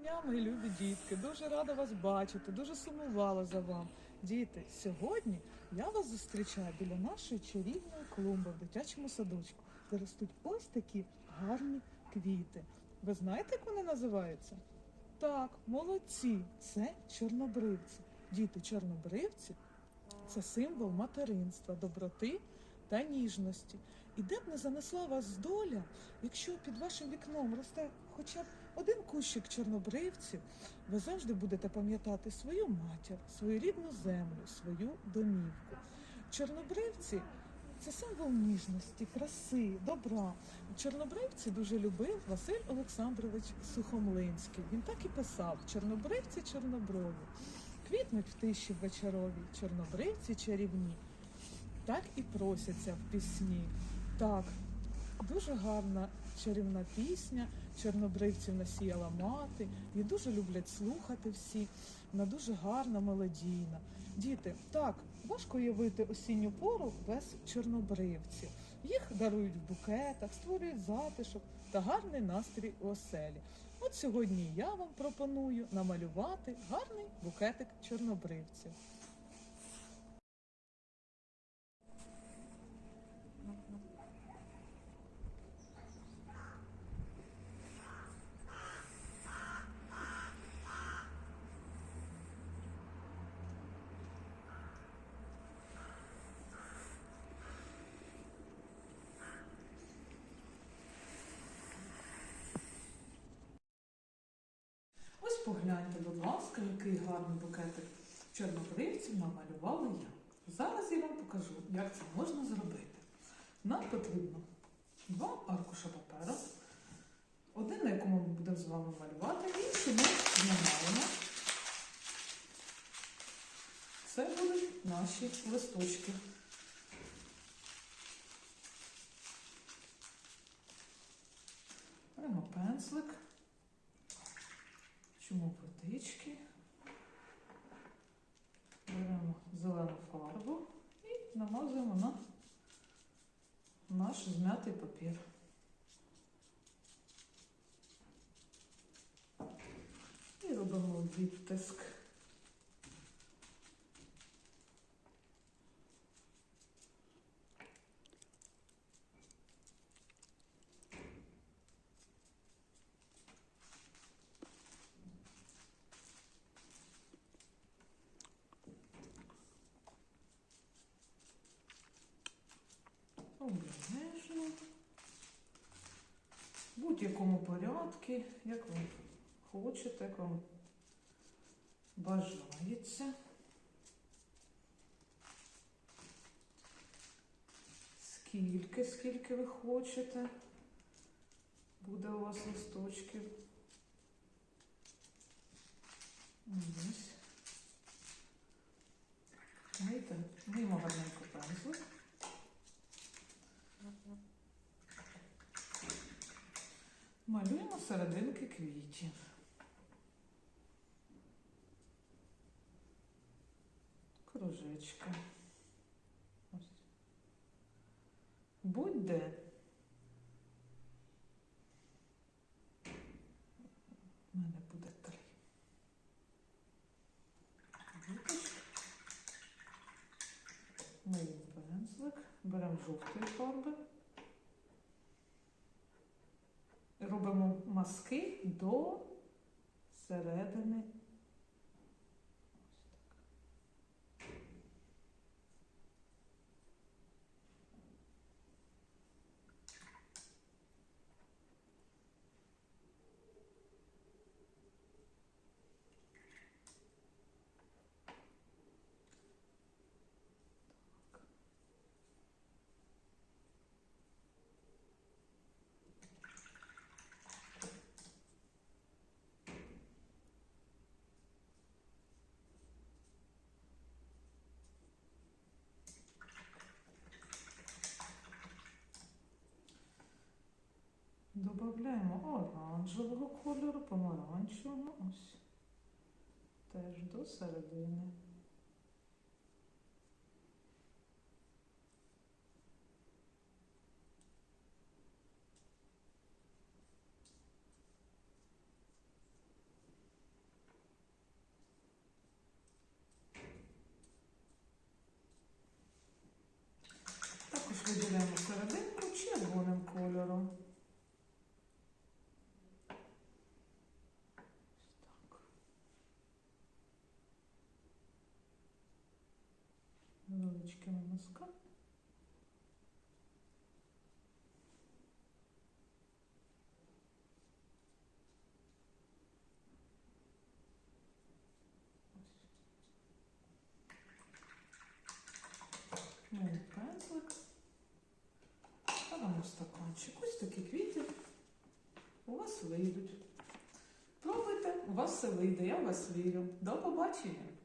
дня, мої любі дітки. Дуже рада вас бачити, дуже сумувала за вам. Діти, сьогодні я вас зустрічаю біля нашої чарівної клумби в дитячому садочку, де ростуть ось такі гарні квіти. Ви знаєте, як вони називаються? Так, молодці, це чорнобривці. Діти, чорнобривці це символ материнства, доброти та ніжності. І де б не занесла вас доля, якщо під вашим вікном росте хоча б один кущик чорнобривців, ви завжди будете пам'ятати свою матір, свою рідну землю, свою домівку. Чорнобривці це символ ніжності, краси, добра. Чорнобривці дуже любив Василь Олександрович Сухомлинський. Він так і писав: Чорнобривці чорноброві, квітнуть в тиші вечорові, чорнобривці чарівні. Так і просяться в пісні. Так, дуже гарна чарівна пісня. Чорнобривців насіяла мати. Її дуже люблять слухати всі. Вона дуже гарна, мелодійна. Діти, так, важко уявити осінню пору без чорнобривців. Їх дарують в букетах, створюють затишок та гарний настрій у оселі. От сьогодні я вам пропоную намалювати гарний букетик чорнобривців. Ось погляньте, будь ласка, який гарний букетик чорнобривців намалювала я. Зараз я вам покажу, як це можна зробити. Нам потрібно два аркуша паперу, один, на якому ми будемо з вами малювати, інший ми зламаємо. Це будуть наші листочки. Беремо пензлик. Чому потички? Беремо зелену фарбу і намазуємо на наш змятий папір. І робимо відтиск. Обережно. В будь-якому порядку, як ви хочете, як вам бажається. Скільки, скільки ви хочете, буде у вас листочків. Ось. Знаєте, мимо гарненько пензлик. Малюємо серединки квітів. Кружечки. Ось. Будь-де. У мене буде три. Виточки. Пензлик, беремо жовтої фарби. Робимо мазки до середини. Добавляємо оранжевого кольору, помаранчевого, ось теж до середини. Ласка. Мій пензлик. Ставимо в стаканчик. Ось такі квіти у вас вийдуть. Пробуйте, у вас все вийде, я в вас вірю. До побачення!